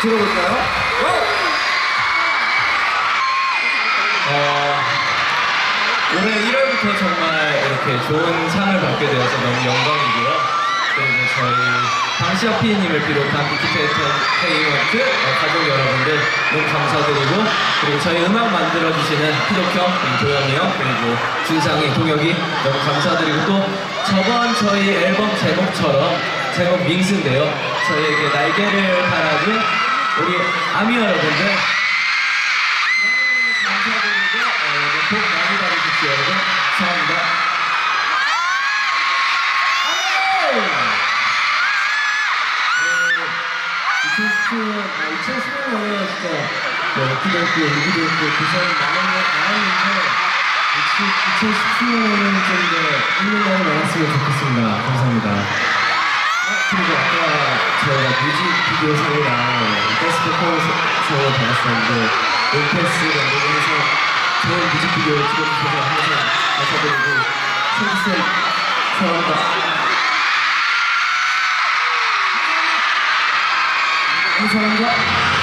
들어볼까요? 어, 올해 1월부터 정말 이렇게 좋은 상을 받게 되어서 너무 영광이고요. 그리고 저희 방시혁 PD님을 비롯한 빅히트 엔터테인먼트 어, 가족 여러분들 너무 감사드리고 그리고 저희 음악 만들어주시는 피독 형, 그리고 도영이 형, 그리고 준상이, 동혁이 너무 감사드리고 또 저번 저희 앨범 제목처럼 제목 윙스인데요. 저희에게 날개를 달아준 우리 아미 여러분들 감사드리고 어, 여러분 복 많이 받으십시오 여러분 감사합니다 네, 2010년에 진짜 뭐 기대했고 얘기도 했고 부산 많은 많았는데 2017년에는 좀더 있는 날이 많았으면 좋겠습니다. 감사합니다. 아, 그리고 아까 저희가 뮤직비디오 상이랑 댄스 퍼포먼스 상을 받았었는데 올패스 연동해서 좋은 뮤직비디오 찍어주셔서 항상 감사드리고 생기쌤 사랑합니다. 감사합니다.